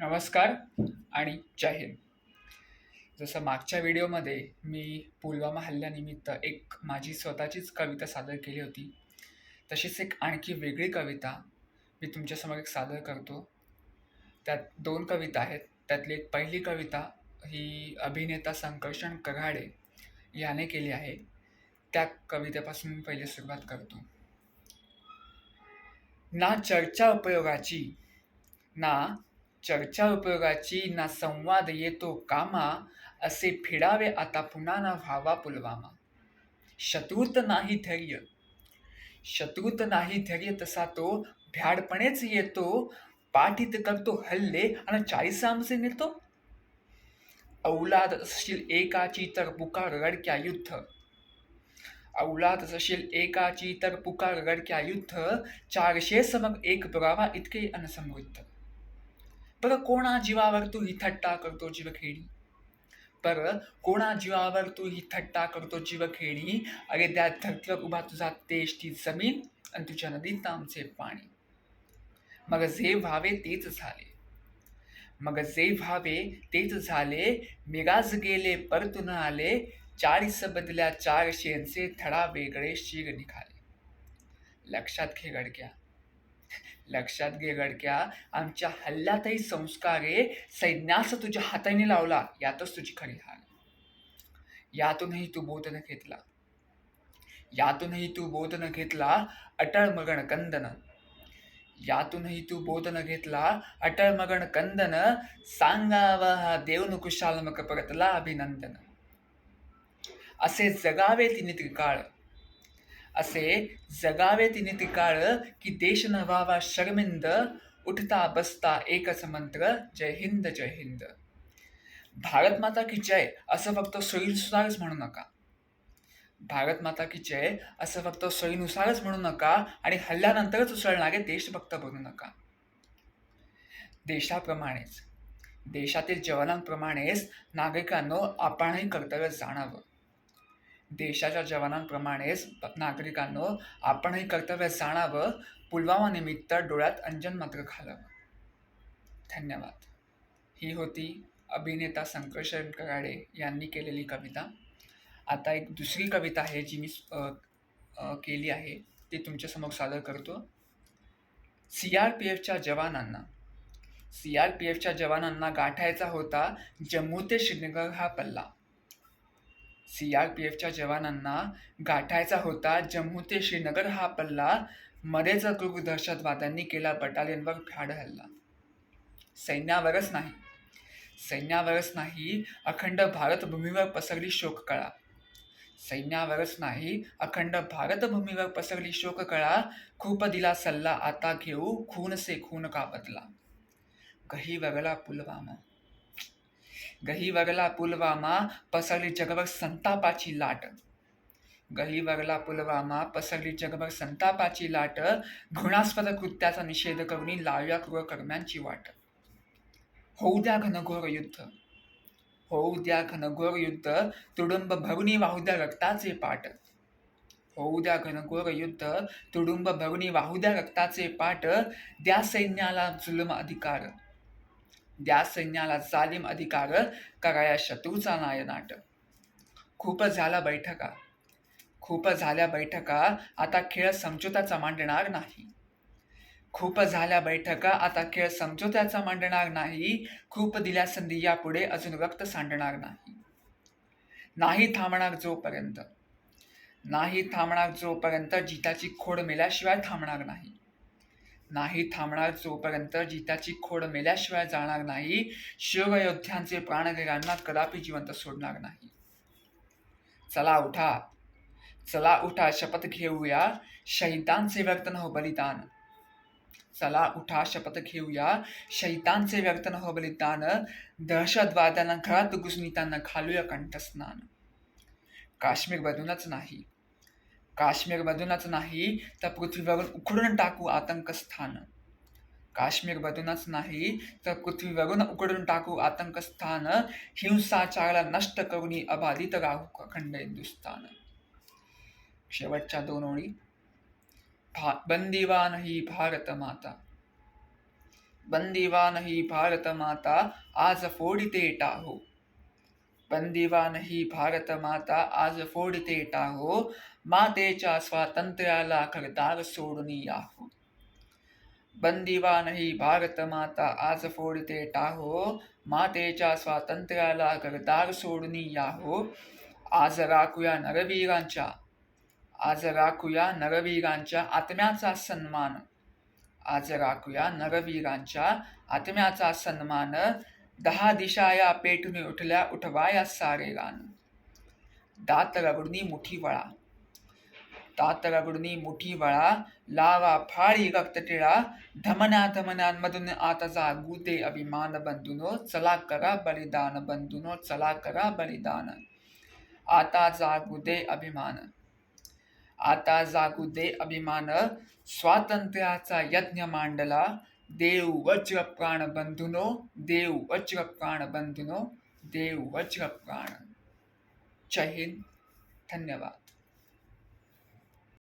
नमस्कार आणि जय हिंद. जसं मागच्या व्हिडिओमध्ये मी पुलवामा हल्ल्यानिमित्त एक माझी स्वतःचीच कविता सादर केली होती. तशीच एक आणखी वेगळी कविता मी तुमच्यासमोर एक सादर करतो. त्यात दोन कविता आहेत. त्यातली एक पहिली कविता ही अभिनेता संकर्षण कघाडे याने केली आहे. त्या कवितेपासून मी पहिले सुरुवात करतो. ना चर्चा उपयोगाची ना चर्चा उपयोगाची ना संवाद येतो कामा असे फिडावे आता पुन्हा ना व्हावा पुलवामा. शत्रुत नाही धैर्य. शत्रुत नाही धैर्य तसा तो भ्याडपणेच येतो पाठीत करतो हल्ले आणि चाळीसामसे नेतो. औलाद असशील एकाची तर पुकार रडक्या युद्ध. औलाद असशील एकाची तर पुकार रडक्या युद्ध. चारशे समग एक पुरावा इतके अनसमृद्ध. बरं कोणा जीवावर तू ही थट्टा करतो जीवखेडी? पर कोणा जीवावर तू ही थट्टा करतो जीवखेडी? अरे त्या धरतीवर उभा तुझा देश ती जमीन आणि तुझ्या नदीत आमचे पाणी. मग जे व्हावे तेच झाले. मग जे व्हावे तेच झाले मिगाज गेले परतून आले चाळीस बदल्या चारशेंचे थडा वेगळे शीर निघाले. लक्षात घे गडक्या लक्षात घे गडक्या. आमच्या हल्ल्यातही संस्कारे सैन्यास तुझ्या हाताने लावला. यातच तुझी खरी हार. यातूनही तू बोध न घेतला. यातूनही तू बोध न घेतला अटळ मगण कंदन. यातूनही तू बोध न घेतला अटळ मगण कंदन. सांगावा हा देव कुशाल मग परतला अभिनंदन. असे जगावे तिने त्रिकाळ. असे जगावे तिने ती काळ की देश न व्हावा शर्मिंद उठता बसता एकच मंत्र जय हिंद जय हिंद. भारत माता की जय असं फक्त सोयीनुसारच म्हणू नका. भारत माता की जय असं फक्त सोयीनुसारच म्हणू नका आणि हल्ल्यानंतरच उसळणारे देशभक्त बनू नका. देशाप्रमाणेच देशातील जवानांप्रमाणेच नागरिकांनो आपणही कर्तव्य जाणावं. देशाच्या जवानांप्रमाणेच नागरिकांनो आपणही कर्तव्य जाणावं पुलवामा निमित्त डोळ्यात अंजन मात्र घालावं. धन्यवाद. ही होती अभिनेता संकर्षण कराडे यांनी केलेली कविता. आता एक दुसरी कविता आहे जी मी केली आहे ती तुमच्यासमोर सादर करतो. सी आर पी एफच्या जवानांना. सी आर पी एफच्या जवानांना गाठायचा होता जम्मू ते श्रीनगर हा पल्ला. सी आर पी एफच्या जवानांना गाठायचा होता. जम्मू ते श्रीनगर हा पल्ला मध्येच क्रूर दहशतवाद्यांनी केला बटालियनवर भ्याड हल्ला. सैन्यावरच नाही. सैन्यावरच नाही अखंड भारतभूमीवर पसरली शोककळा. सैन्यावरच नाही अखंड भारतभूमीवर पसरली शोककळा. खूप दिला सल्ला आता घेऊ खून से खून का बदला कही वगला पुलवामा. गहिवगला पुलवामा पसरली जगभर संतापाची लाट. गहिवगला पुलवामा पसरली जगभर संतापाची लाट घृणास्पद कृत्याचा निषेध करून लाव्या क्रूर कर्म्यांची वाट. होऊ द्या घनघोर युद्ध. होऊ द्या घनघोर युद्ध तुडुंब भरुणी वाहू द्या रक्ताचे पाट. होऊ द्या घनघोर युद्ध तुडुंब भरुनी वाहू द्या रक्ताचे पाट द्या सैन्याला जुलम अधिकार. द्या सैन्याला जालिम अधिकार कराया शत्रूचा नायनाट खूप झाला बैठका. खूप झाल्या बैठका आता खेळ समझोत्याचा मांडणार नाही. खूप झाल्या बैठका आता खेळ समझोत्याचा मांडणार नाही. खूप दिल्या संधी यापुढे अजून रक्त सांडणार नाही. नाही थांबणार जोपर्यंत. नाही थांबणार जोपर्यंत जिताची खोड मेल्याशिवाय थांबणार नाही. नाही थांबणार जोपर्यंत जिताची खोड मेल्याशिवाय जाणार नाही. शिवयोद्ध्यांचे प्राणवीरांना कदापि जिवंत सोडणार नाही. चला उठा. चला उठा शपथ घेऊया. शहीदांचे व्यक्त हो बलिदान. चला उठा शपथ घेऊया. शैतांचे व्यक्त हो बलिदान. दहशतवाद्यांना घरात घुसणी त्यांना घालूया कंठस्नान. काश्मीरमधूनच नाही. काश्मीरमधूनच नाही तर पृथ्वीवरून उकडून टाकू आतंक स्थान काश्मीर काश्मीरमधूनच नाही तर पृथ्वीवरून उकडून टाकू आतंकस्थान. हिंसाचाराला नष्ट करून अबाधित राहू अखंड हिंदुस्थान. शेवटच्या दोन ओळी. भा बंदिवान ही भारत माता. बंदिवान ही भारत माता आज फोडिते टाहो. बंदिवान ही भारत माता आज फोडिते टाहो. मातेच्या स्वातंत्र्याला घरदार सोडून याहो बंदिवा नाही भारत माता आज फोडते टाहो. मातेच्या स्वातंत्र्याला घरदार सोडून याहो आज राखूया नरवीरांच्या आज राखूया नरवीरांच्या आत्म्याचा सन्मान. आज राखूया नरवीरांच्या आत्म्याचा सन्मान. दहा दिशा या पेटून उठल्या उठवाया सारे रान दात रगडूनी मुठी वळा. दात मुठी वळा लावा फाळी रक्त टिळा धमन्या धमन्यांमधून आता जागू अभिमान बंधुनो चला करा बलिदान बंधुनो चला करा बलिदान आता जागू दे अभिमान आता जागू दे अभिमान स्वातंत्र्याचा यज्ञ मांडला देव वज्र प्राण बंधुनो देव वज्र प्राण बंधुनो देव वज्र प्राण जय हिंद धन्यवाद